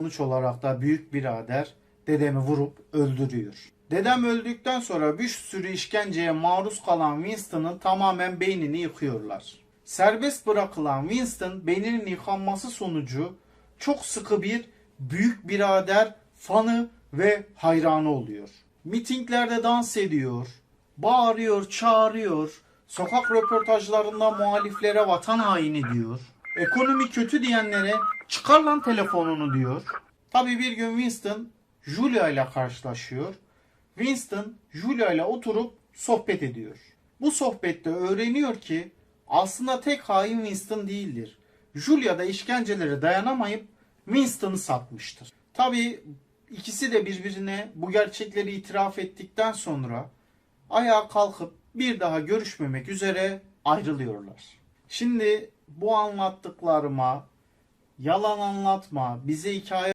Sonuç olarak da büyük birader dedemi vurup öldürüyor. Dedem öldükten sonra bir sürü işkenceye maruz kalan Winston'ın tamamen beynini yıkıyorlar. Serbest bırakılan Winston beyninin yıkanması sonucu çok sıkı bir büyük birader fanı ve hayranı oluyor. Mitinglerde dans ediyor, bağırıyor, çağırıyor, sokak röportajlarında muhaliflere vatan haini diyor. Ekonomi kötü diyenlere çıkar lan telefonunu diyor. Tabi bir gün Winston Julia ile karşılaşıyor. Winston Julia ile oturup sohbet ediyor. Bu sohbette öğreniyor ki aslında tek hain Winston değildir. Julia da işkencelere dayanamayıp Winston'ı satmıştır. Tabi ikisi de birbirine bu gerçekleri itiraf ettikten sonra ayağa kalkıp bir daha görüşmemek üzere ayrılıyorlar. Şimdi bu anlattıklarıma yalan anlatma, bize hikaye